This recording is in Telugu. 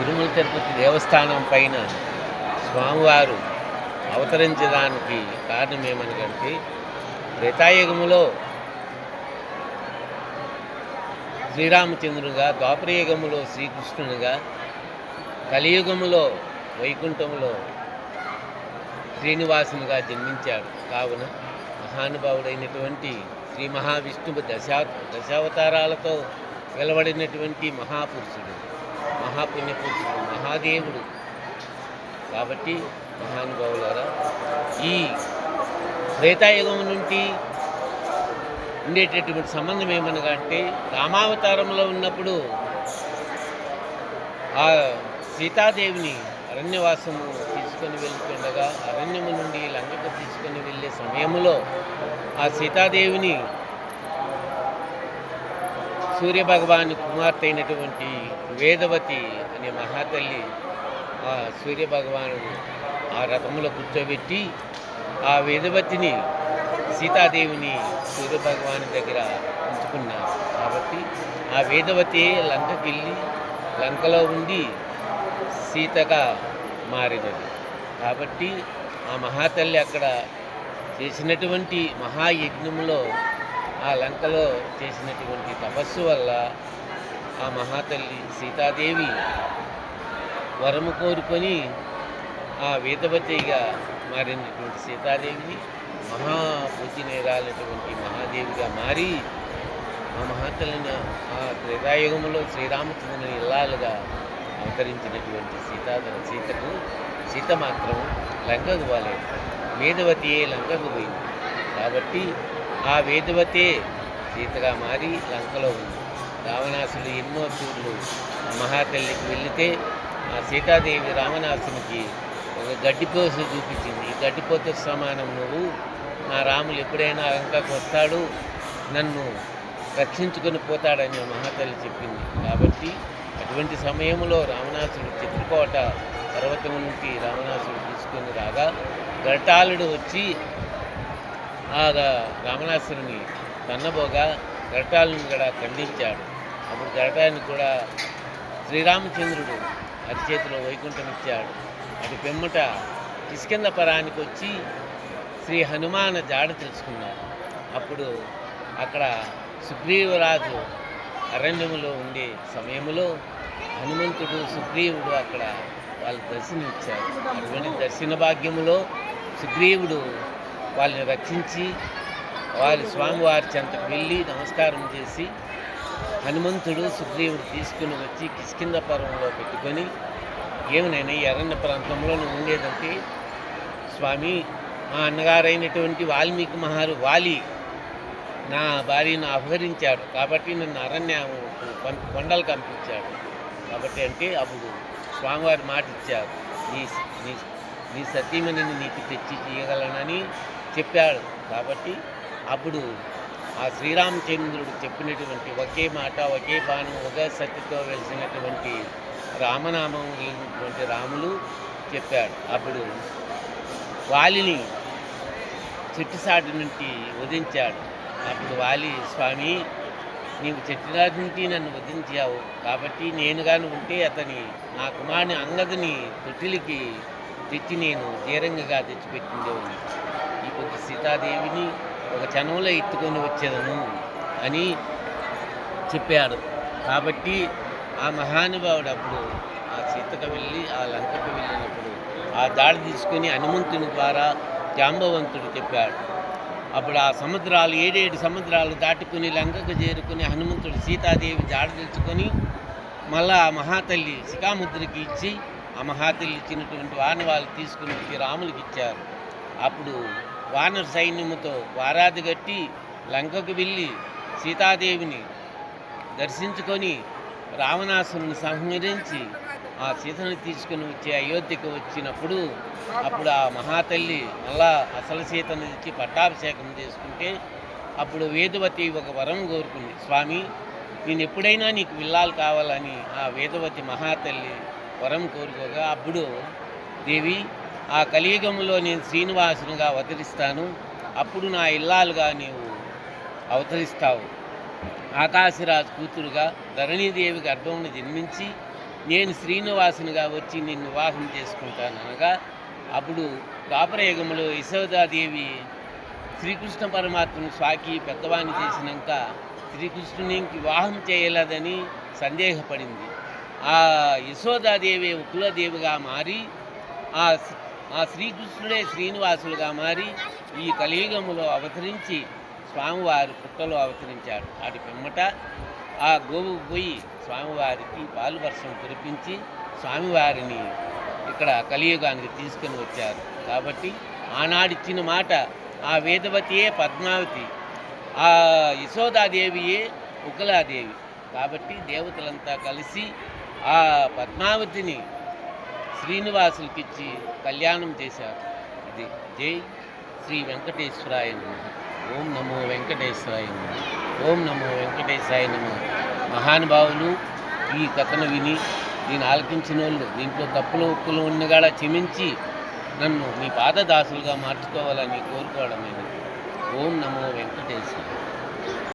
తిరుమల తిరుపతి దేవస్థానం పైన స్వామివారు అవతరించడానికి కారణం ఏమనగంటే త్రేతాయుగములో శ్రీరామచంద్రునిగా ద్వాపరయుగములో శ్రీకృష్ణునిగా కలియుగములో వైకుంఠములో శ్రీనివాసునిగా జన్మించాడు. కావున మహానుభావుడైనటువంటి శ్రీ మహావిష్ణువు దశా దశావతారాలతో వెలువడినటువంటి మహాపురుషుడు. మహాపుణ్యపురుషుడు మహాదేవుడు. కాబట్టి మహానుభావులారా ఈ త్రేతాయుగం నుండి ఉండేటటువంటి సంబంధం ఏమనగా అంటే రామావతారంలో ఉన్నప్పుడు ఆ సీతాదేవిని అరణ్యవాసము తీసుకొని వెళ్తుండగా అరణ్యము నుండి లంకకు తీసుకొని వెళ్ళే సమయంలో ఆ సీతాదేవిని సూర్యభగవాన్ కుమార్తె అయినటువంటి వేదవతి అనే మహాతల్లి ఆ సూర్యభగవాను ఆ రథంలో కూర్చోబెట్టి ఆ వేదవతిని సీతాదేవిని సూర్యభగవాని దగ్గర ఉంచుకున్నారు. కాబట్టి ఆ వేదవతి లంకకి వెళ్ళి లంకలో ఉండి సీతగా మారినది. కాబట్టి ఆ మహాతల్లి అక్కడ చేసినటువంటి మహాయజ్ఞంలో ఆ లంకలో చేసినటువంటి తపస్సు వల్ల ఆ మహాతల్లి సీతాదేవి వరము కోరుకొని ఆ వేదవతిగా మారినటువంటి సీతాదేవిని మహాపూజనీయురాలైనటువంటి మహాదేవిగా మారి ఆ మహాతల్లిని ఆ త్రేతాయుగంలో శ్రీరామచంద్రుని ఇల్లాలుగా అవతరించినటువంటి సీతా సీతకు సీత మాత్రం లంకకు పోలేదు. వేదవతియే లంకకు పోయింది. కాబట్టి ఆ వేదవతే సీతగా మారి లంకలో ఉంది. రావణాసుడు ఎన్నో చూర్లు మహాతల్లికి వెళితే ఆ సీతాదేవి రావణాసునికి ఒక గడ్డిపోసు చూపించింది. ఈ గడ్డిపోత సమానం నువ్వు. నా రాములు ఎప్పుడైనా లంకకు వస్తాడు నన్ను రక్షించుకొని పోతాడని ఆ మహాతల్లి చెప్పింది. కాబట్టి అటువంటి సమయంలో రావణాసుడు చిత్రకోట పర్వతం నుంచి రావణాసుడు తీసుకొని రాగా గటాలుడు వచ్చి ఆ ర- రావణాసురుని తన్నబోగా గరటాలను కూడా ఖండించాడు. అప్పుడు గరటాన్ని కూడా శ్రీరామచంద్రుడు అరిచేతిలో వైకుంఠం ఇచ్చాడు అటు పెమ్మట కిష్కింద పరానికి వచ్చి శ్రీ హనుమాన జాడ తెలుసుకున్నారు అప్పుడు అక్కడ సుగ్రీవరాజు అరణ్యములో ఉండే సమయంలో హనుమంతుడు సుగ్రీవుడు అక్కడ వాళ్ళు దర్శనమిచ్చారు. అటువంటి దర్శన భాగ్యములో సుగ్రీవుడు వాళ్ళని రక్షించి వారి స్వామివారి చెంతకు వెళ్ళి నమస్కారం చేసి హనుమంతుడు సుగ్రీవుడు తీసుకుని వచ్చి కిష్కింద పర్వంలో పెట్టుకొని ఏమనైనా ఈ అరణ్య ప్రాంతంలో నువ్వు ఉండేదంటే స్వామి మా అన్నగారైనటువంటి వాల్మీకి మహారు వాలి నా భార్యను అపహరించాడు. కాబట్టి నన్ను అరణ్య కొండలు కంపించాడు. కాబట్టి అంటే అప్పుడు స్వామివారి మాట ఇచ్చారు నీ నీ నీ సతీమణిని నీకు తెచ్చి చేయగలనని చెప్పాడు. కాబట్టి అప్పుడు ఆ శ్రీరామచంద్రుడు చెప్పినటువంటి ఒకే మాట ఒకే బాణం ఒకే సత్యతో వెలిసినటువంటి రామనామం లేనటువంటి రాములు చెప్పాడు. అప్పుడు వాలిని చెట్టుసాటి నుండి వధించాడు. అప్పుడు వాలి స్వామి నీవు చెట్టుసాటి నుండి నన్ను వధించావు. కాబట్టి నేను గాను ఉంటే అతని నా కుమారుని అంగదిని తొట్టిలికి తెచ్చి నేను తీరంగగా తెచ్చిపెట్టిందేవాడిని ఒక సీతాదేవిని ఒక చనంలో ఎత్తుకొని వచ్చేదను అని చెప్పాడు కాబట్టి ఆ మహానుభావుడు అప్పుడు ఆ సీతకు వెళ్ళి ఆ లంకకు వెళ్ళినప్పుడు ఆ దాడి తీసుకొని హనుమంతుని ద్వారా జాంబవంతుడు చెప్పాడు. అప్పుడు ఆ సముద్రాలు ఏడేడు సముద్రాలు దాటుకుని లంకకు చేరుకుని హనుమంతుడు సీతాదేవి జాడ తెచ్చుకొని మళ్ళా ఆ మహాతల్లి శిఖాముద్రకి ఇచ్చి ఆ మహాతల్లి ఇచ్చినటువంటి వారిని వాళ్ళు తీసుకుని రాములకి ఇచ్చారు. అప్పుడు వానర సైన్యముతో వారాది కట్టి లంకకు వెళ్ళి సీతాదేవిని దర్శించుకొని రావణాసురుని సంహరించి ఆ సీతను తీసుకుని వచ్చి అయోధ్యకు వచ్చినప్పుడు అప్పుడు ఆ మహాతల్లి మళ్ళా అసలు సీతను తెచ్చి పట్టాభిషేకం చేసుకుంటే అప్పుడు వేదవతి ఒక వరం కోరుకుంది స్వామి నేను ఎప్పుడైనా నీకు విల్లాలు కావాలని ఆ వేదవతి మహాతల్లి వరం కోరుకోగా అప్పుడు దేవి ఆ కలియుగంలో నేను శ్రీనివాసునిగా అవతరిస్తాను. అప్పుడు నా ఇల్లాలుగా నీవు అవతరిస్తావు. ఆకాశరాజు కూతురుగా ధరణీదేవి గర్భమును జన్మించి నేను శ్రీనివాసునిగా వచ్చి నిన్ను వివాహం చేసుకుంటాను అనగా అప్పుడు ద్వాపరయుగంలో యశోదాదేవి శ్రీకృష్ణ పరమాత్మను స్వాకి పెద్దవాణి చేసినాక శ్రీకృష్ణునికి వివాహం చేయలేదని సందేహపడింది. ఆ యశోదాదేవి కులదేవిగా మారి ఆ ఆ శ్రీకృష్ణుడే శ్రీనివాసులుగా మారి ఈ కలియుగములో అవతరించి స్వామివారి పుట్టలో అవతరించాడు. వాటి పిమ్మట ఆ గోవు పోయి స్వామివారికి పాలు వర్షం కురిపించి స్వామివారిని ఇక్కడ కలియుగానికి తీసుకొని వచ్చారు. కాబట్టి ఆనాడిచ్చిన మాట ఆ వేదవతియే పద్మావతి ఆ యశోదాదేవియే ఉకలాదేవి. కాబట్టి దేవతలంతా కలిసి ఆ పద్మావతిని శ్రీనివాసులకిచ్చి కళ్యాణం చేశారు. ఇది జై శ్రీ వెంకటేశ్వరాయ ఓం నమో వెంకటేశ్వరాయ ఓం నమో వెంకటేశ్వరాయ మహానుభావులు ఈ కథను విని దీన్ని ఆలకించిన వాళ్ళు దీంట్లో తప్పులు ఉప్పులు ఉన్నగాడ క్షమించి నన్ను మీ పాదదాసులుగా మార్చుకోవాలని కోరుకోవడమైనది. ఓం నమో వెంకటేశ్వర